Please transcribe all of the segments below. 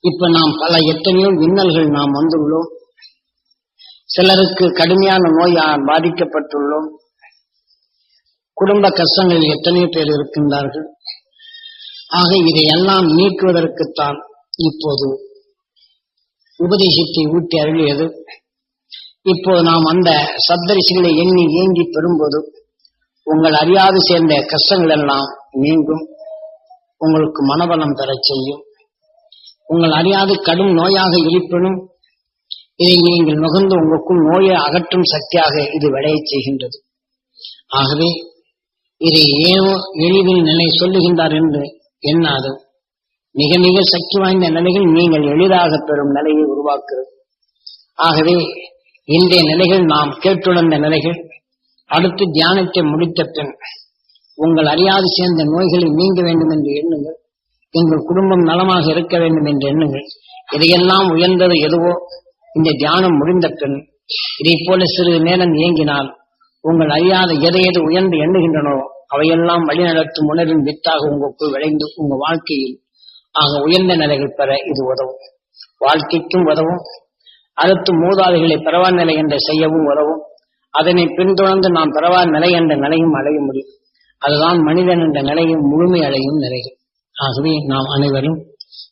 இப்ப நாம் பல எத்தனையோ இன்னல்கள் நாம் வந்துள்ளோம். சிலருக்கு கடுமையான நோயால் பாதிக்கப்பட்டுள்ளோம். குடும்ப கஷ்டங்களில் எத்தனையோ பேர் இருக்கின்றார்கள். ஆக இதையெல்லாம் நீக்குவதற்குத்தான் இப்போது உபதேசத்தை ஊட்டி அருளியது. இப்போது நாம் அந்த சப்தரிசிகளை எண்ணி ஏங்கி பெறும்போது உங்கள் அறியாது சேர்ந்த கஷ்டங்கள் எல்லாம் நீங்கும். உங்களுக்கு மனபலம் பெறச் செய்யும். உங்கள் அறியாது கடும் நோயாக இருப்பினும் இதை நீங்கள் நுகர்ந்து உங்களுக்கும் நோயை அகற்றும் சக்தியாக இது விளையச் செய்கின்றது. ஆகவே இதை ஏவோ எளிதில் நிலை சொல்லுகின்றார் என்று எண்ணாது மிக மிக சக்தி வாய்ந்த நிலைகள் நீங்கள் எளிதாக பெறும் நிலையை உருவாக்குகிறது ஆகவே இன்றைய நிலைகள் நாம் கேட்டுணர்ந்த நிலைகள் அடுத்து தியானத்தை முடித்த பின் உங்கள் அறியாது சேர்ந்த நோய்களை நீங்க வேண்டும் என்று எண்ணுங்கள். எங்கள் குடும்பம் நலமாக இருக்க வேண்டும் என்று எண்ணுங்கள். இதையெல்லாம் உயர்ந்தது எதுவோ இந்த தியானம் முடிந்த பின் இதை போல சிறிது நேரம் இயங்கினால் உங்கள் அறியாத எதை எது உயர்ந்து எண்ணுகின்றனோ அவையெல்லாம் வழிநடத்தும் உணர்வின் வித்தாக உங்களுக்குள் விளைந்து உங்க வாழ்க்கையில் ஆக உயர்ந்த நிலைகள் பெற இது உதவும். வாழ்க்கைக்கும் உதவும். அடுத்து மூதாதைகளை பெறவா நிலை என்ற செய்யவும் உதவும். அதனை பின்தொடர்ந்து நாம் பிறவா நிலை என்ற நிலையும் அடைய முடியும். அதுதான் மனிதன் என்ற நிலையும் முழுமை அடையும் நிலைகள். ஆகவே நாம் அனைவரும்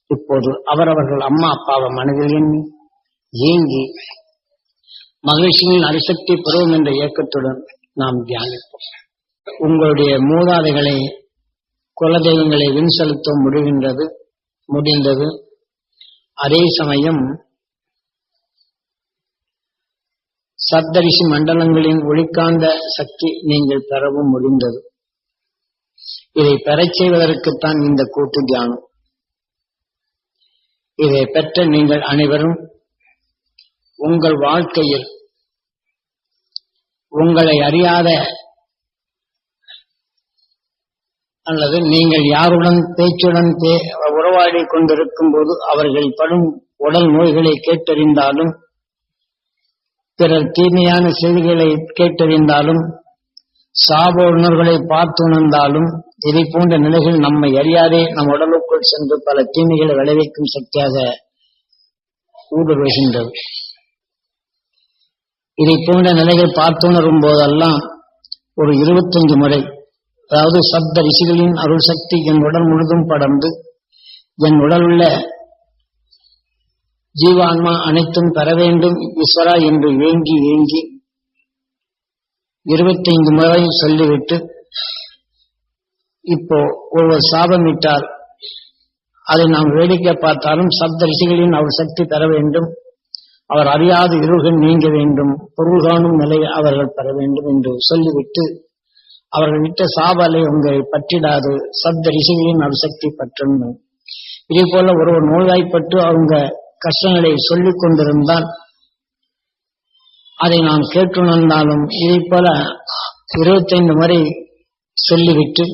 இப்போது அவரவர்கள் அம்மா அப்பாவை மனதில் எண்ணி ஏங்கி மகிழ்ச்சியின் அரிசக்தி பெறுவோம் என்ற இயக்கத்துடன் நாம் தியானிப்போம். உங்களுடைய மூதாதைகளை குலதெய்வங்களை வின் செலுத்த முடிகின்றது முடிந்தது. அதே சமயம் சப்தரிசி மண்டலங்களின் ஒளிக்காந்த சக்தி நீங்கள் பெறவும் முடிந்தது. இதை பெறச் செய்வதற்குத்தான் இந்த கூட்டு தியானம். இதை பெற்ற நீங்கள் அனைவரும் உங்கள் வாழ்க்கையில் உங்களை அறியாத அல்லது நீங்கள் யாருடன் பேச்சுடன் பே- உறவாடி கொண்டிருக்கும் போது அவர்கள் படும் உடல் நோய்களை கேட்டறிந்தாலும் பிறர் தீமையான செய்திகளை கேட்டறிந்தாலும் சாப உணர்வுகளை பார்த்து உணர்ந்தாலும் இதை போன்ற நிலைகள் நம்மை அறியாதே நம் உடலுக்குள் சென்று பல தீமைகளை விளைவிக்கும் சக்தியாக ஊடுருவுகின்றது. இதை போன்ற நிலைகள் பார்த்துணரும் போதெல்லாம் ஒரு இருபத்தஞ்சு முறை அதாவது சப்த ரிஷிகளின் அருள் சக்தி என் உடல் முழுதும் படர்ந்து என் உடல் உள்ள ஜீவான்மா அனைத்தும் பெற வேண்டும் ஈஸ்வரா என்று ஏங்கி ஏங்கி இருபத்தைந்து முறை சொல்லிவிட்டு இப்போ ஒருவர் சாபமிட்டால் அதை நாம் வேடிக்கை பார்த்தாலும் சப்த ரிஷிகளின் அவர் சக்தி பெற வேண்டும். அவர் அறியாத இருள்கள் நீங்க வேண்டும். பொருள் காணும் நிலை அவர்கள் பெற வேண்டும் என்று சொல்லிவிட்டு அவர்கள் விட்ட சாபலை உங்களை பற்றிடாது. சப்த ரிஷிகளின் அவர் சக்தி பற்றணும். இதே போல ஒருவர் நோய்வாய்ப்பட்டு அவங்க கஷ்டங்களை சொல்லிக் கொண்டிருந்தால் அதை நாம் கேட்டுணர்ந்தாலும் இதை போல இருபத்தைந்து முறை சொல்லிவிட்டு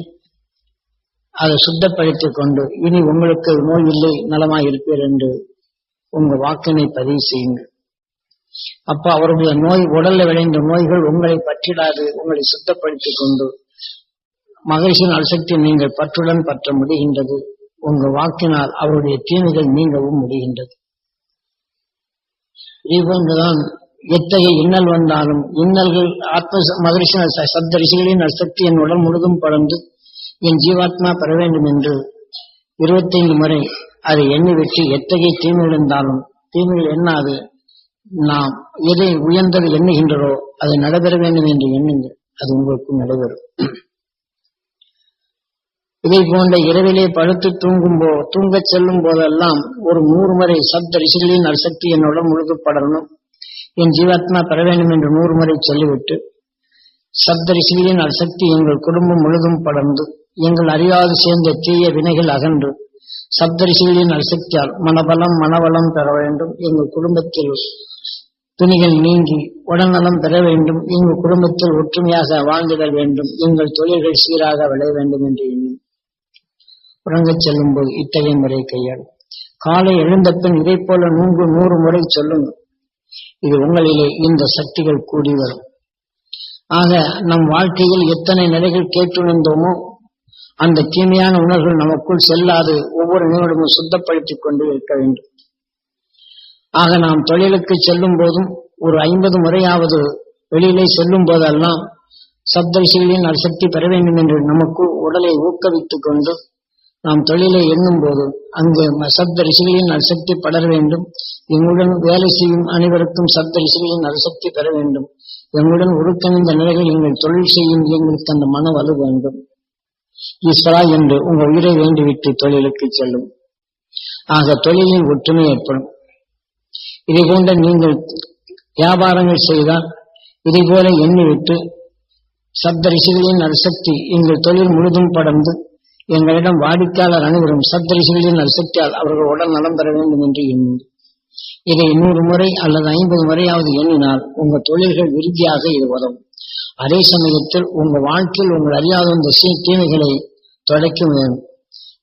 அதை சுத்தப்படுத்திக் கொண்டு இனி உங்களுக்கு நோய் இல்லை நலமா இருப்பீர் என்று உங்க வாக்கினை பதிவு செய்யுங்கள். அப்ப அவருடைய நோய் உடல்ல விளைந்த நோய்கள் உங்களை பற்றிடாது உங்களை சுத்தப்படுத்திக் கொண்டு மகிழ்ச்சியின் அல்சக்தி நீங்கள் பற்றுடன் பற்ற முடிகின்றது உங்க வாக்கினால் அவருடைய தீமைகள் நீங்கவும் முடிகின்றது. இதுபோன்றுதான் எத்தகைய இன்னல் வந்தாலும் இன்னல்கள் ஆத்ம மகிழ்ச்சி சத்தரிசிகளின் அசக்தி என் உடல் முழுதும் படர்ந்து என் ஜீவாத்மா பெற வேண்டும் என்று இருபத்தைந்து முறை அதை எண்ணிவிட்டு எத்தகைய தீமை இருந்தாலும் தீமைகள் எண்ணாது நாம் எதை உயர்ந்தது எண்ணுகின்றதோ அது நடைபெற வேண்டும் என்று எண்ணுங்கள். அது உங்களுக்கு நடைபெறும். இதை போன்ற இரவிலே படுத்து தூங்கும் போ தூங்கச் செல்லும் போதெல்லாம் ஒரு நூறு முறை சப்த ரிஷிகளின் அசக்தி என்னோட முழுது என் ஜீவாத்மா பெற வேண்டும் என்று நூறு முறை சொல்லிவிட்டு சப்த ரிஷிகளின் எங்கள் குடும்பம் முழுதும் படர்ந்து எங்கள் அறியாது சேர்ந்த தீய வினைகள் அகன்று. சப்தரிசிகளின் அசக்தியால் மனபலம் மனவளம் பெற வேண்டும். எங்கள் குடும்பத்தில் துணிகள் நீங்கி உடல்நலம் பெற வேண்டும். எங்கள் குடும்பத்தில் ஒற்றுமையாக வாழ்ந்திடல் வேண்டும். எங்கள் தொழில்கள் சீராக விளைய வேண்டும் என்று எண்ணும் உறங்கச் செல்லும் போது இத்தகைய முறை கையால் காலை எழுந்த பின் இதை போல நூறு நூறு முறை சொல்லுங்க. இது உங்களிலே இந்த சக்திகள் கூடி வரும். ஆக நம் வாழ்க்கையில் எத்தனை நிலைகள் கேட்டுணர்ந்தோமோ அந்த தீமையான உணர்வுகள் நமக்குள் செல்லாது ஒவ்வொரு நிமிடமும் சுத்தப்படுத்திக் கொண்டு இருக்க வேண்டும். ஆக நாம் தொழிலுக்கு செல்லும் போதும் ஒரு ஐம்பது முறையாவது வெளியிலே செல்லும் போதெல்லாம் சப்தரிசிகளின் சக்தி பெற வேண்டும் என்று நமக்கு உடலை ஊக்குவித்துக் கொண்டு நாம் தொழிலை எண்ணும் போது அங்கு சப்த ரிஷிகளின் அரிசக்தி படர வேண்டும். எங்களுடன் வேலை செய்யும் அனைவருக்கும் சப்த ரிஷிகளின் அரிசக்தி பெற வேண்டும். எங்களுடன் உருக்கணிந்த நிலைகள் எங்கள் தொழில் செய்யும் எங்களுக்கு அந்த மன வலு வேண்டும். ஈஸ்வரா என்று உங்கள் உயிரை வேண்டிவிட்டு தொழிலுக்கு செல்லும். ஆக தொழிலில் ஒற்றுமை ஏற்படும். இதை போன்ற நீங்கள் வியாபாரங்கள் செய்தால் இதை போல எண்ணிவிட்டு சப்த ரிஷிகளின் அரிசக்தி எங்கள் தொழில் முழுதும் படர்ந்து எங்களிடம் வாடிக்கையாளர் அனைவரும் சப்த ரிஷிகளின் அரிசக்தியால் அவர்கள் உடல் நலம் பெற வேண்டும் என்று எண்ணு. இதை நூறு முறை அல்லது ஐம்பது முறையாவது எண்ணினால் உங்கள் தொழில்கள் விருத்தியாக இது உதவும் அதே சமயத்தில் உங்க வாழ்க்கையில் உங்கள் அறியாத இந்த சீ- தீமைகளை தொலைக்க வேண்டும்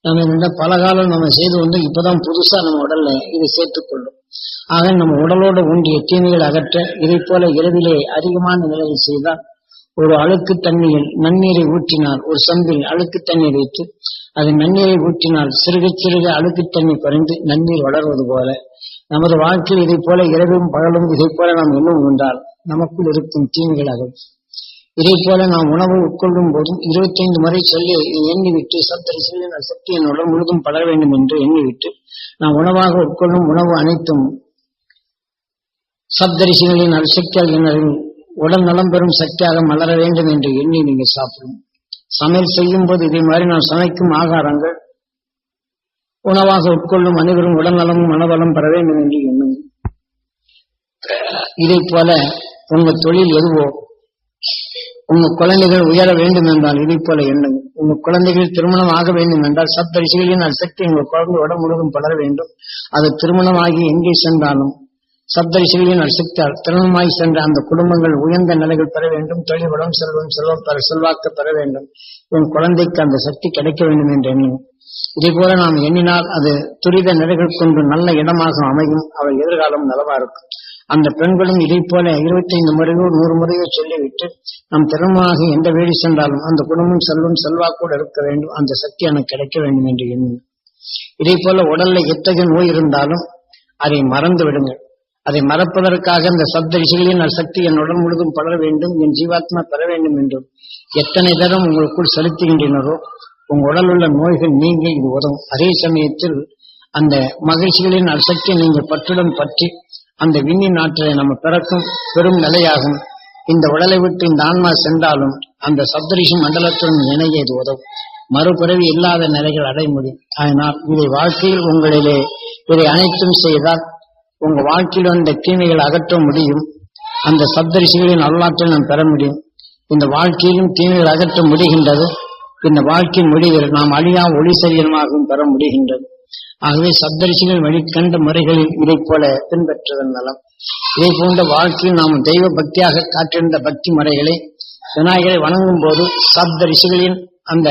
நம்ம இந்த பல காலம் நம்ம செய்து வந்து இப்பதான் புதுசா நம்ம உடல்ல இதை சேர்த்துக்கொள்ளும் ஆக நம்ம உடலோடு ஒன்றிய தீமைகள் அகற்ற இதை போல இரவிலே அதிகமான நிலையில் செய்தால் ஒரு அழுக்கு தண்ணீரில் நன்னீரை ஊற்றினால் ஒரு சம்பில் அழுக்கு தண்ணீர் வைத்து அது நன்னீரை ஊற்றினால் சிறுக சிறுக அழுக்கு தண்ணீர் குறைந்து நன்னீர் வளர்வது போல நமது வாழ்க்கையில் இதை போல இரவும் பகலும் இதை போல நாம் இன்னும் உண்டால் நமக்குள் இருக்கும் தீமைகள் அகற்றும் இதை போல நாம் உணவு உட்கொள்ளும் போதும் இருபத்தைந்து முறை சொல்லி இதை எண்ணிவிட்டு சப்தரிசிகளின் சக்தி என் முழுதும் பலர வேண்டும் என்று எண்ணிவிட்டு நாம் உணவாக உட்கொள்ளும் உணவு அனைத்தும் சப்தரிசிகளின் அரிசக்தியால் என்னின் உடல் நலம் பெறும் சக்தியாக மலர வேண்டும் என்று எண்ணி நீங்க சாப்பிடும் சமையல் செய்யும் போது இதே மாதிரி நாம் சமைக்கும் ஆகாரங்கள் உணவாக உட்கொள்ளும் அனைவரும் உடல் நலமும் மனவளம் பெற வேண்டும் என்று எண்ணும் இதை போல உங்கள் தொழில் எதுவோ உங்க குழந்தைகள் உயர வேண்டும் என்றால் இதை போல எண்ணுங்க உங்க குழந்தைகள் திருமணம் ஆக வேண்டும் என்றால் சப்த ரிஷிகளின் சக்தி உங்க குழந்தை உடம்பு முழுவதும் பலர வேண்டும். அது திருமணமாகி எங்கே சென்றாலும் சப்த ரிஷிகளின் சக்தியால் திருமணமாகி சென்ற அந்த குடும்பங்கள் உயர்ந்த நிலைகள் பெற வேண்டும். தொழில் வளம் செல்வம் செல்வம் பெற செல்வாக்க பெற வேண்டும். உன் குழந்தைக்கு அந்த சக்தி கிடைக்க வேண்டும் என்று எண்ணுங்க இதே போல நாம் எண்ணினால் அது துரித நிலைகள் கொண்டு நல்ல இடமாக அமையும். அவள் எதிர்காலம் நலவா இருக்கும். அந்த பெண்களும் இதை போல இருபத்தைந்து முறையோ நூறு முறையோ சொல்லிவிட்டு நாம் திறமாக எந்த வேடி சென்றாலும் அந்த குடும்பம் செல்வம் செல்வாக்கூட இருக்க வேண்டும். அந்த சக்தி எனக்கு கிடைக்க வேண்டும் என்று எண்ணும் இதே போல உடல்ல எத்தகைய நோய் இருந்தாலும் அதை மறந்து விடுங்கள். அதை மறப்பதற்காக அந்த சப்த ரிஷிகளின் சக்தி என் உடல் முழுதும் படர வேண்டும் என் ஜீவாத்மா பெற வேண்டும் என்றும் எத்தனை தரம் உங்களுக்குள் செலுத்துகின்றனரோ உங்க உடல் உள்ள நோய்கள் நீங்க இது உதவும் அதே சமயத்தில் அந்த மகிழ்ச்சிகளின் சக்தி நீங்கள் பற்றுடன் பற்றி அந்த விண்ணின் ஆற்றலை நம்ம பிறக்கும் பெரும் நிலையாகும். இந்த உடலை விட்டு இந்த ஆன்மா சென்றாலும் அந்த சப்தரிஷி மண்டலத்துடன் இணைய இது உதவும். மறுபிறவி இல்லாத நிலைகள் அடைய முடியும். அதனால் இதை வாழ்க்கையில் உங்களிலே இதை அனைத்தும் செய்தால் உங்க வாழ்க்கையில் வந்த தீமைகள் அகற்ற முடியும். அந்த சப்தரிஷிகளின் அருளாற்றை நாம் பெற முடியும். இந்த வாழ்க்கையிலும் தீமைகள் அகற்ற முடிகின்றது. இந்த வாழ்க்கையின் முடிவில் நாம் அழியா ஒளி சரீரமாகவும் பெற முடிகின்றது. ஆகவே சப்தரிசிகள் வழிகண்ட முறைகளில் இதை போல பின்பற்றுவதன் நலம். இதை போன்ற வாழ்க்கையில் நாம் தெய்வ பக்தியாக காற்றிருந்த பக்தி முறைகளை விநாயகரை வணங்கும் போது சப்த ரிஷிகளின் அந்த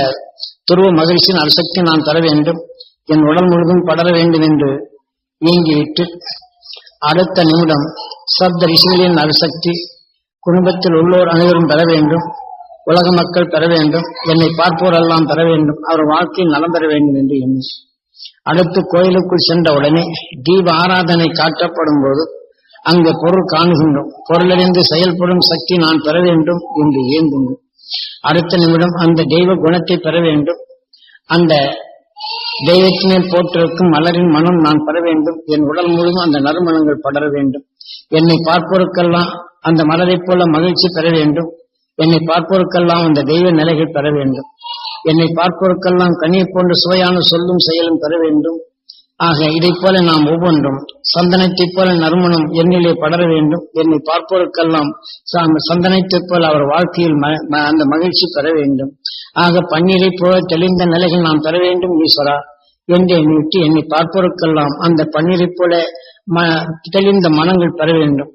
துருவ மகிழ்ச்சியின் அரிசக்தி நான் தர வேண்டும். என் உடல் முழுதும் படர வேண்டும் என்று இயங்கிவிட்டு அடுத்த நிமிடம் சப்த ரிஷிகளின் அரிசக்தி குடும்பத்தில் உள்ளோர் அனைவரும் பெற வேண்டும். உலக மக்கள் பெற வேண்டும் என்னை பார்ப்போரெல்லாம் பெற வேண்டும் அவர் வாழ்க்கையில் நலம் பெற வேண்டும் என்று எண்ணி. அடுத்து கோயிலுக்குள் சென்ற உடனே தீப ஆராதனை காட்டப்படும் போது அங்கு பொருள் காணுகின்றோம். பொருளறிந்து செயல்படும் சக்தி நான் பெற வேண்டும் என்று ஏந்துங்கள் அடுத்த நிமிடம் அந்த தெய்வ குணத்தை பெற வேண்டும். அந்த தெய்வத்தினை போற்றிருக்கும் மலரின் மனம் நான் பெற வேண்டும். என் உடல் முழுவதும் அந்த நறுமணங்கள் படர வேண்டும். என்னை பார்ப்போருக்கெல்லாம் அந்த மலரைப் போல மகிழ்ச்சி பெற வேண்டும். என்னை பார்ப்போருக்கெல்லாம் அந்த தெய்வ நிலைகள் பெற வேண்டும். என்னை பார்ப்போருக்கெல்லாம் கனியை போன்ற சுவையான சொல்லும் செயலும் பெற வேண்டும். ஆக இதைப் போல நாம் ஒவ்வொன்றும் சந்தனத்தைப் போல நறுமணம் என்னிலே படர வேண்டும். என்னை பார்ப்போருக்கெல்லாம் சந்தனத்தைப் போல அவர் வாழ்க்கையில் ம- ம- அந்த மகிழ்ச்சி பெற வேண்டும். ஆக பன்னீரைப் போல தெளிந்த நிலைகள் நாம் பெற வேண்டும் ஈஸ்வரா. என்று எண்ணிவிட்டு என்னை பார்ப்போருக்கெல்லாம் அந்த பன்னீரைப் போல ம- தெளிந்த மனங்கள் பெற வேண்டும்.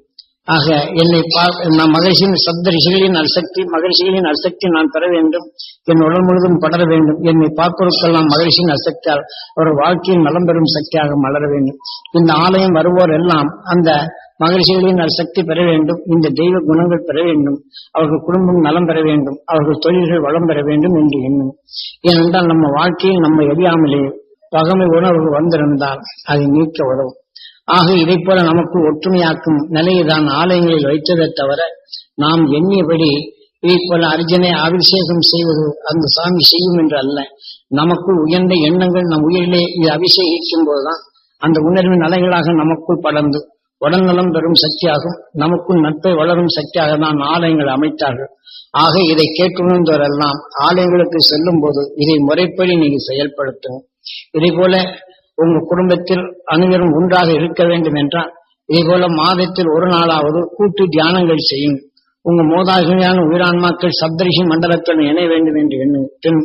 ஆக என்னை பார் நான் மகிழ்ச்சியின் சப்த ரிஷிகளின் அசக்தி மகிழ்ச்சிகளின் அசக்தி நான் பெற வேண்டும். என் உடல் முழுதும் படர வேண்டும். என்னை பார்ப்பவருக்கெல்லாம் மகிழ்ச்சியின் அசக்தியால் ஒரு வாழ்க்கையின் நலம் பெறும் சக்தியாக மலர வேண்டும். இந்த ஆலயம் வருவோர் எல்லாம் அந்த மகிழ்ச்சிகளின் சக்தி பெற வேண்டும். இந்த தெய்வ குணங்கள் பெற வேண்டும். அவர்கள் குடும்பம் நலம் பெற வேண்டும். அவர்கள் தொழில்கள் வளம் பெற வேண்டும் என்று எண்ணும். ஏனென்றால் நம்ம வாழ்க்கையில் நம்ம எரியாமலே பகமை உணர்வு வந்திருந்தால் அதை நீக்க உதவும். ஆக இதை போல நமக்கு ஒற்றுமையாக்கும் நிலையை தான் ஆலயங்களில் வைத்ததை தவிர நாம் எண்ணியபடி இதை போல அர்ஜுனை அபிஷேகம் செய்வது அந்த சாமி செய்யும் என்று அல்ல. நமக்குள் உயர்ந்த எண்ணங்கள் நம் உயிரிலே இது அபிஷேகிக்கும் போதுதான் அந்த உணர்வின் அலைகளாக நமக்குள் படர்ந்து உடல்நலம் பெறும் சக்தியாகும். நமக்குள் நட்பை வளரும் சக்தியாக தான் ஆலயங்கள் அமைத்தார்கள். ஆக இதை கேட்டுணர்ந்தவரெல்லாம் ஆலயங்களுக்கு செல்லும் போது இதை முறைப்படி நீங்கள் செயல்படுத்தும் இதே போல உங்கள் குடும்பத்தில் அனைவரும் ஒன்றாக இருக்க வேண்டும் என்றால் இதே போல மாதத்தில் ஒரு நாளாவது கூட்டு தியானங்கள் செய்யும். உங்க மோதாகியான உயிரான்மாக்கள் சப்தரிஷி மண்டலத்துடன் இணைய வேண்டும் என்று எண்ணும்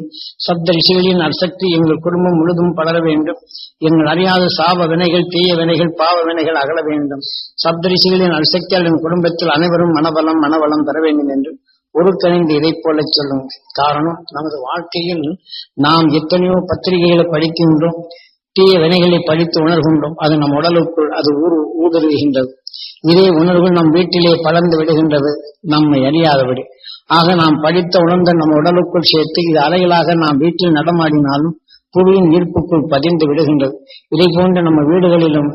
சப்தரிஷிகளின் அசக்தி எங்கள் குடும்பம் முழுதும் படர வேண்டும். எங்கள் அறியாத சாப வினைகள் தீய வினைகள் பாவ வினைகள் அகல வேண்டும். சப்தரிஷிகளின் அசக்தியால் என் குடும்பத்தில் அனைவரும் மனபலம் மனவளம் பெற வேண்டும் என்று ஒரு கணிந்து இதை போல சொல்லும். காரணம் நமது வாழ்க்கையில் நாம் எத்தனையோ பத்திரிகைகளை படிக்கின்றோம். தீய வினைகளை படித்து உணர்கின்றோம். அது நம் உடலுக்குள் அது ஊர் ஊடுருவுகின்றது. இதே உணர்வு நம் வீட்டிலே பலர்ந்து விடுகின்றது. நம்மை அறியாதபடி. ஆக நாம் படித்த உணர்ந்த நம் உடலுக்குள் சேர்த்து இது அலைகளாக நாம் வீட்டில் நடமாடினாலும் புவியின் ஈர்ப்புக்குள் பதிந்து விடுகின்றது. இதை போன்று நம்ம வீடுகளிலும்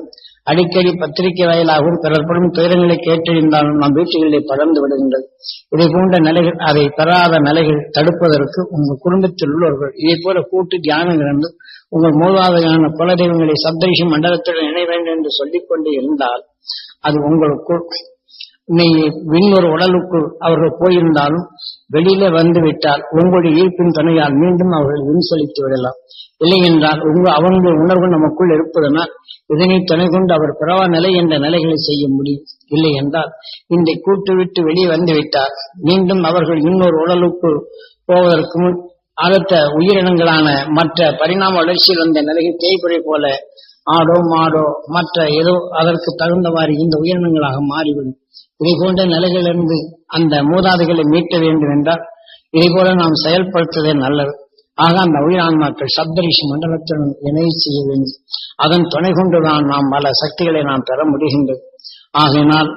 அடிக்கடி பத்திரிகை வாயிலாகவும் பிறப்படும் துயரங்களை கேட்டறிந்தாலும் நம் வீட்டுகளிலே படர்ந்து விடுகின்றது. இதை போன்ற நிலைகள் அதை பெறாத நிலைகள் தடுப்பதற்கு உங்கள் குடும்பத்தில் உள்ளவர்கள் இதை போல கூட்டு தியானம் இருந்து உங்கள் மூலாதையான குலதெய்வங்களை சப்தரிஷி மண்டலத்துடன் இணை வேண்டும் என்று சொல்லிக் கொண்டு இருந்தால் அது உங்களுக்குள் நீ விண்ணொரு உடலுக்குள் அவர்கள் போயிருந்தாலும் வெளியில வந்து விட்டால் உங்களுடைய ஈர்ப்பின் துணையால் மீண்டும் அவர்கள் விண்சலித்து விடலாம். இல்லை என்றால் உங்க அவனுடைய உணர்வு நமக்குள் இருப்பதனால் இதனை துணை கொண்டு அவர் பிறவா நிலை என்ற நிலைகளை செய்ய முடியும். இல்லை என்றால் இந்த கூட்டு விட்டு வெளியே வந்து விட்டால் மீண்டும் அவர்கள் இன்னொரு உடலுக்குள் போவதற்கு முன் அடுத்த உயிரினங்களான மற்ற பரிணாம வளர்ச்சியில் வந்த நிலையில் தேய்புரை போல ஆடோ மாடோ மற்ற ஏதோ அதற்கு தகுந்தவாறு இந்த உயிரினங்களாக மாறிவிடும். இதை போன்ற நிலைகளிலிருந்து அந்த மூதாதைகளை மீட்ட வேண்டும் என்றால் இதை போல நாம் செயல்படுத்துவதே நல்லது. ஆக அந்த உயிரான்மாக்கள் சப்தரிஷி மண்டலத்துடன் இணை செய்ய வேண்டும். அதன் துணை கொண்டுதான் நாம் பல சக்திகளை நாம் பெற முடிகின்றது. ஆகையினால்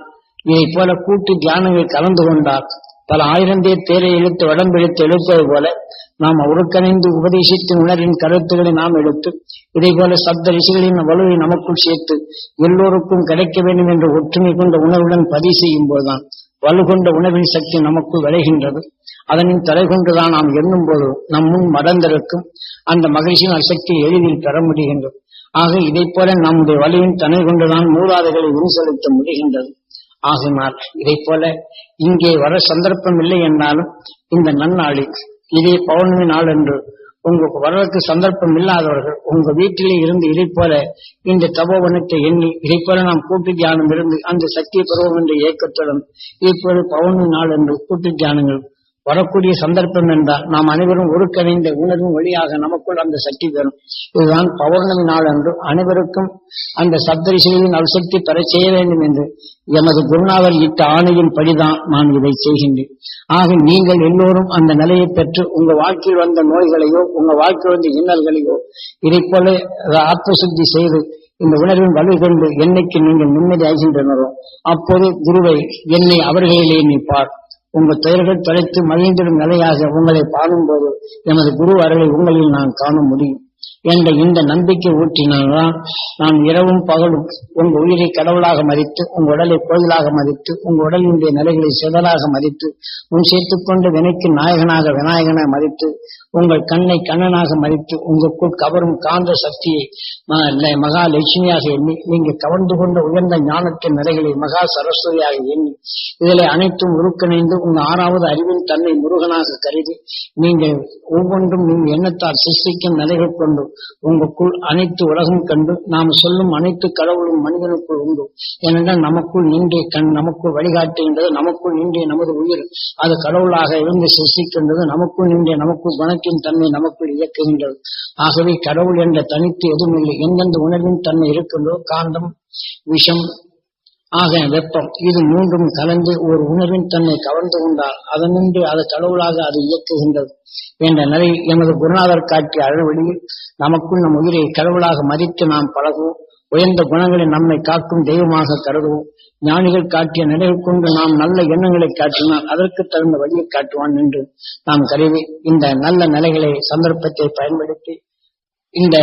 இதை போல கூட்டு தியானங்கள் கலந்து கொண்டால் பல ஆயிரம் பேர் தேரை இழுத்து வடம்பிழுத்து எழுப்பது போல நாம் உருக்கணிந்து உபதேசித்து உணரின் கருத்துக்களை நாம் எடுத்து இதே போல சப்த ரிஷிகளின் வலுவை நமக்குள் சேர்த்து எல்லோருக்கும் கிடைக்க வேண்டும் என்ற ஒற்றுமை கொண்ட உணர்வுடன் பதிவு செய்யும் போதுதான் வலுகொண்ட உணவின் சக்தி நமக்குள் விளைகின்றது. அதனின் தலை கொண்டுதான் நாம் எண்ணும் போது நம் முன் மறந்திருக்கும் அந்த மகிழ்ச்சியின் அசக்தியை எளிதில் பெற முடிகின்றது. ஆக இதை போல நம்முடைய வலுவின் தனை கொண்டுதான் மூலாதைகளை உருசெலுத்த முடிகின்றது. ஆகினால் இதை போல இங்கே வர சந்தர்ப்பம் இல்லை என்றாலும் இந்த நன்னாளில் இதே பௌர்ணமி நாள் என்று உங்களுக்கு வர்றதுக்கு சந்தர்ப்பம் இல்லாதவர்கள் உங்க வீட்டிலே இருந்து இதை போல இந்த தபோவனத்தை எண்ணி இதை போல நாம் கூட்டு தியானம் இருந்து அந்த சக்தி பருவம் என்ற இயக்கத்துடன் இப்போது பௌர்ணமி நாள் என்று கூட்டு தியானங்கள் வரக்கூடிய சந்தர்ப்பம் என்றால் நாம் அனைவரும் ஒருங்கிணைந்த உணர்வும் வழியாக நமக்குள் அந்த சக்தி பெறும். இதுதான் பௌர்ணமி நாள் என்று அனைவருக்கும் அந்த சப்தரிசிகளின் அல்சக்தி பெற செய்ய வேண்டும் என்று எமது குருநாதர் இட்ட ஆணையின் படிதான் நான் இதை செய்கின்றேன். ஆக நீங்கள் எல்லோரும் அந்த நிலையை பெற்று உங்க வாழ்க்கையில் வந்த நோய்களையோ உங்க வாழ்க்கையில் வந்த இன்னல்களையோ இதை போல ஆத்ம சுத்தி செய்து இந்த உணர்வின் வலு கொண்டு என்னைக்கு நீங்கள் நிம்மதி ஆகின்றனரோ அப்போது குருவை என்னை அவர்களிலே நீ பார். உங்க துயர்கள் தொலைத்து மகிழ்ந்திடும் நிலையாக உங்களை பாடும்போது எனது குரு அருளை உங்களில் நான் காண முடியும் என்ற இந்த நம்பிக்கை ஊற்றினால்தான் நான் இரவும் பகலும் உங்க உயிரை கடவுளாக மதித்து உங்க உடலை கோயிலாக மதித்து உங்க உடலினுடைய நிலைகளை சிதலாக மதித்து உன் சேர்த்துக்கொண்டு வினைக்கு நாயகனாக விநாயகனை மதித்து உங்கள் கண்ணை கண்ணனாக மறித்து உங்களுக்குள் கவரும் காந்த சக்தியை மகாலட்சுமியாக எண்ணி நீங்கள் கவர்ந்து கொண்ட உயர்ந்த ஞானத்தின் நிலைகளை மகா சரஸ்வதியாக எண்ணி இதில் அனைத்தும் உருக்கிணைந்து உங்கள் ஆறாவது அறிவின் தன்னை முருகனாக கருதி நீங்கள் ஒவ்வொன்றும் நீங்கள் எண்ணத்தால் சிருஷ்டிக்கும் நிலைகள் கொண்டு உங்களுக்குள் அனைத்து உலகம் கண்டு நாம் சொல்லும் அனைத்து கடவுளும் மனிதனுக்குள் உண்டு. ஏனென்றால் நமக்குள் நின்றே கண் நமக்குள் வழிகாட்டுகின்றது நமக்குள் நின்றே நமது உயிர். அது கடவுளாக இருந்து சிருஷ்டிக்கின்றது நமக்குள் நின்றே நமக்குள் குணத்தின் தன்மை நமக்குள் இயக்குகின்றது ஆகவே கடவுள் என்ற தனித்து எதுவுமில்லை. எந்தெந்த உணர்வின் தன்மை இருக்கின்றோ காந்தம் விஷம் ஆக வெப்பம் இது மூன்றும் கலந்து ஒரு உணர்வின் தன்னை கவர்ந்து கொண்டால் அதனின்று அது கடவுளாக அது இயக்குகின்றது என்ற நிலை எமது குருநாதர் காட்டிய அழவழியில் நமக்குள் நம் உயிரை கடவுளாக மதித்து நாம் பழகுவோம். உயர்ந்த குணங்களை நம்மை காக்கும் தெய்வமாக கருதுவோம். ஞானிகள் காட்டிய நிலைகள் கொண்டு நாம் நல்ல எண்ணங்களை காட்டினால் அதற்கு தகுந்த வழியை காட்டுவான் என்று நாம் கருதி இந்த நல்ல நிலைகளை சந்தர்ப்பத்தை பயன்படுத்தி இந்த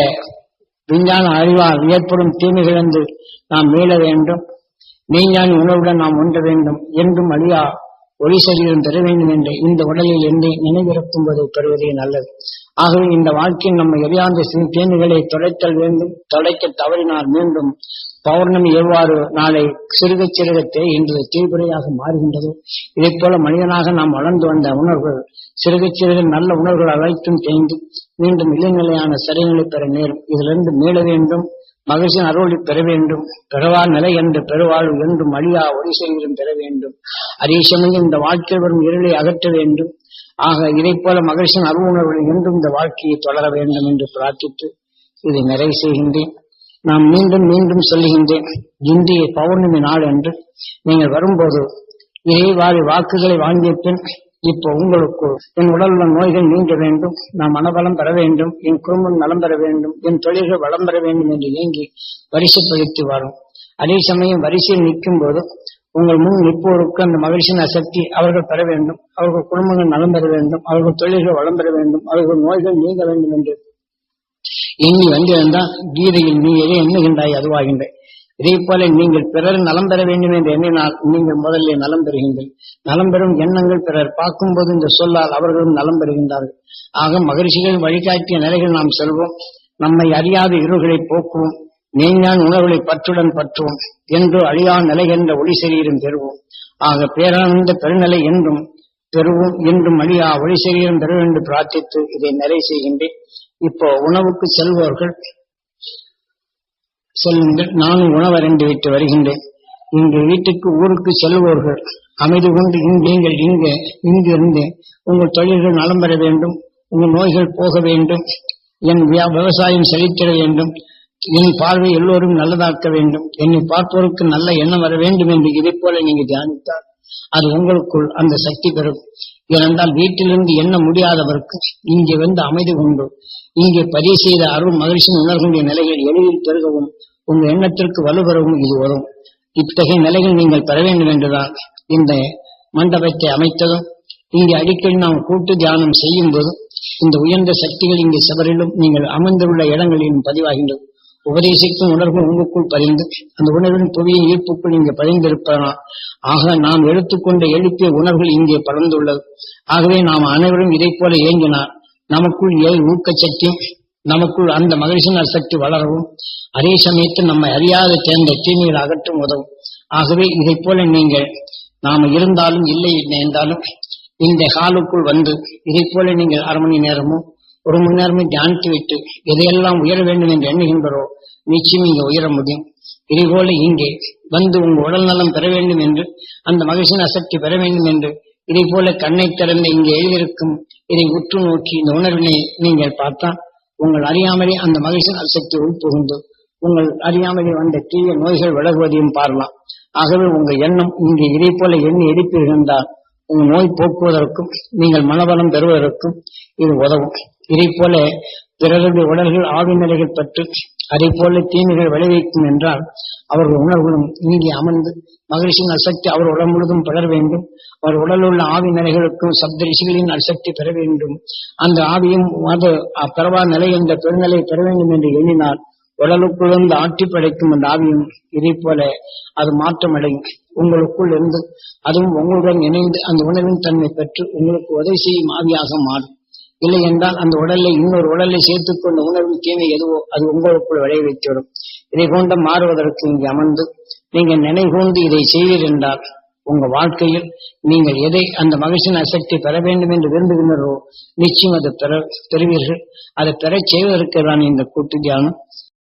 விஞ்ஞான அறிவால் ஏற்படும் தீமைகளிலிருந்து நாம் மீள வேண்டும். மெய்ஞானி உணவுடன் நாம் உண்ட வேண்டும். என்றும் அழியா ஒளி சரீரம் பெற வேண்டும் என்று இந்த உடலில் எண்ணி நினைவிருக்கும் போது பெறுவதே நல்லது. ஆகவே இந்த வாழ்க்கையில் நம்ம எரியாந்த தேனுகளை தொலைத்தல் வேண்டும் தொலைக்க தவறினால் மீண்டும் பௌர்ணமி எவ்வாறு நாளை சிறுக சிறுக இன்று தீவிரையாக மாறுகின்றது. இதை போல மனிதனாக நாம் வளர்ந்து வந்த உணர்வுகள் சிறுக சிறுக நல்ல உணர்வுகள் அனைத்தும் தேய்ந்து மீண்டும் இளைநிலையான சரிநிலை பெற நேரும். இதிலிருந்து மீள வேண்டும். மகிழ்ச்சியின் அருளை பெற வேண்டும். பெறவா நிலை என்று பெருவாழ்வு என்றும் அழியா ஒளி செய்வதும் பெற வேண்டும். அதே சமயம் இந்த வாழ்க்கையில் வரும் இருளை அகற்ற வேண்டும். ஆக இதை போல மகிழ்ச்சியின் அருள் என்றும் இந்த வாழ்க்கையை தொடர வேண்டும் என்று பிரார்த்தித்து இதை நிறைவு செய்கின்றேன். நான் மீண்டும் மீண்டும் சொல்லுகின்றேன். இந்திய பௌர்ணமி நாள் என்று நீங்கள் வரும்போது இறைவாரி வாக்குகளை வாங்கிய பின் இப்போ உங்களுக்கு என் உடல் நோய்கள் நீங்க வேண்டும் நான் மனபலம் பெற வேண்டும் என் குடும்பம் நலம் பெற வேண்டும் என் தொழில்கள் வளம் பெற வேண்டும் என்று நீங்கி வரிசைப்படுத்தி வரும் அதே சமயம் வரிசையில் நிற்கும் போது உங்கள் முன் நிற்போருக்கு அந்த மகிழ்ச்சியின் அசக்தி அவர்கள் பெற வேண்டும். அவர்கள் குடும்பங்கள் நலம் பெற வேண்டும் அவர்கள் தொழில்கள் வளம் பெற வேண்டும் அவர்கள் நோய்கள் நீங்க வேண்டும் என்று எண்ணி வந்திருந்தால் கீதையில் நீ எதை எண்ணுகின்றாய் அதுவாகின்றேன். இதே போல நீங்கள் பிறர் நலம் பெற வேண்டும் என்று எண்ணினால் நீங்கள் முதல்ல நலம் பெறுகின்றீர்கள். நலம் பெறும் எண்ணங்கள் பிறர் பார்க்கும்போது இந்த சொல்லால் அவர்களும் நலம் பெறுகின்றார்கள். ஆக மகிழ்ச்சிகள் வழிகாட்டிய நிலைகள் நாம் செல்வோம். நம்மை அறியாத இருள்களை போக்குவோம். நீஞ்சான் உணர்வுகளை பற்றுடன் பற்றுவோம். என்று அழியா நிலை ஒளி சரீரம் பெறுவோம். ஆக பேரானந்த பெருநிலை என்றும் பெறுவோம் என்றும் அழியா ஒளி சரீரம் பெற என்று பிரார்த்தித்து இதை நிறை செய்கின்றேன். இப்போ உணவுக்கு செல்பவர்கள் செல்லுங்கள். நானும் உணவரண்டு விட்டு வருகின்றேன். இங்கு வீட்டுக்கு ஊருக்கு செல்வோர்கள் அமைதி கொண்டு நீங்கள் இங்கு இங்கு உங்கள் தொழில்கள் நலம் பெற வேண்டும் உங்கள் நோய்கள் போக வேண்டும் என் வியா- விவசாயம் செழித்திட வேண்டும் என் பார்வை எல்லோரும் நல்லதாக்க வேண்டும் என்னை பார்ப்போருக்கு நல்ல எண்ணம் வர வேண்டும் என்று இதை போல நீங்க தியானித்தால் அது உங்களுக்குள் அந்த சக்தி பெறும். ஏனென்றால் வீட்டிலிருந்து எண்ண முடியாதவருக்கு இங்கே வந்து அமைதி கொண்டு இங்கே பதிவு செய்த அருள் மகிழ்ச்சியும் உணர்வுடைய நிலைகள் எளிதில் பெருகவும் உங்கள் எண்ணத்திற்கு வலுப்பெறவும் இது வரும். இத்தகைய நிலைகள் நீங்கள் பெற வேண்டும் என்றுதான் இந்த மண்டபத்தை அமைத்ததும் இங்கே அடிக்கடி நாம் கூட்டு தியானம் செய்யும் போதும் இந்த உயர்ந்த சக்திகள் இங்கே சபரிலும் நீங்கள் அமர்ந்துள்ள இடங்களிலும் பதிவாகின்றது உபதேசிக்கும் உணர்வு உங்களுக்குள் பதிந்து அந்த உணர்வின் புவியின் ஈர்ப்புக்குள் இங்கே பதிந்திருப்பதனால் ஆக நாம் எடுத்துக்கொண்ட எழுப்பிய உணர்வுகள் இங்கே பறந்துள்ளது ஆகவே நாம் அனைவரும் இதை போல இயங்கினார் நமக்குள் ஏன் ஊக்கச்சக்தி நமக்குள் அந்த மகிழ்ச்சியின் சக்தி வளரவும் அதே சமயத்தில் நம்மை அறியாத தேர்ந்த தீமைகள் அகற்றும் உதவும். ஆகவே இதை போல நீங்கள் நாம இருந்தாலும் இல்லை என்றாலும் இந்த ஹாலுக்குள் வந்து இதைப் போல நீங்கள் அரை மணி நேரமும் ஒரு மணி நேரமே தியானித்து விட்டு எதையெல்லாம் உயர வேண்டும் என்று எண்ணுகின்றோ நிச்சயம் இங்கே உயர முடியும். இதேபோல இங்கே வந்து உங்கள் உடல் நலம் பெற வேண்டும் என்று அந்த மகிழ்ச்சியின் அசக்தி பெற வேண்டும் என்று இதை போல கண்ணை திறந்து இங்கே எழுதியிருக்கும் இதை உற்று நோக்கி இந்த உணர்வினை நீங்கள் பார்த்தால் உங்கள் அறியாமலே அந்த மகிழ்ச்சி அசக்தி உள்புகுந்து உங்கள் அறியாமலே வந்த தீய நோய்கள் விலகுவதையும் பாரலாம் ஆகவே உங்கள் எண்ணம் இங்கே இதை போல எண்ணி எடுப்பீர்கள் உங்கள் நோய் போக்குவதற்கும் நீங்கள் மனபலம் பெறுவதற்கும் இது உதவும். இதை போல பிறருடைய உடல்கள் ஆவி நிலைகள் பற்றி அதை போல தீமைகள் விளைவிக்கும் என்றால் அவர்கள் உணர்வுகளும் இங்கே அமர்ந்து மகிழ்ச்சியின் அசக்தி அவர் உடல் முழுதும் பெற வேண்டும். அவர் உடலில் உள்ள ஆவி நிலைகளுக்கும் சப்த ரிஷிகளின் அசக்தி பெற வேண்டும். அந்த ஆவியும் அது பரவா நிலை என்ற பெருநிலை பெற வேண்டும் என்று எண்ணினால் உடலுக்குள் இருந்து ஆட்டி படைக்கும் அந்த ஆவியும் இதை போல அது மாற்றமடையும். உங்களுக்குள் இருந்து அதுவும் உங்களுடன் இணைந்து அந்த உணவின் தன்மை பெற்று உங்களுக்கு உதவி செய்யும் ஆவியாக மாறும். இல்லை என்றால் அந்த உடலை இன்னொரு உடலை சேர்த்துக் கொண்ட உணர்வு தீமை எதுவோ அது உங்களுக்குள் விளைய வைத்துவிடும் இதை கொண்ட மாறுவதற்கு இங்கே அமர்ந்து நீங்கள் நினைகூர்ந்து இதை செய்வீர் என்றால் உங்க வாழ்க்கையில் நீங்கள் எதை அந்த மகிழ்ச்சியின் அசக்தி பெற வேண்டும் என்று விரும்புகின்றோ நிச்சயம் அதை பெற பெறுவீர்கள். அதை பெறச் செய்வதற்கு தான் இந்த கூட்டு தியானம்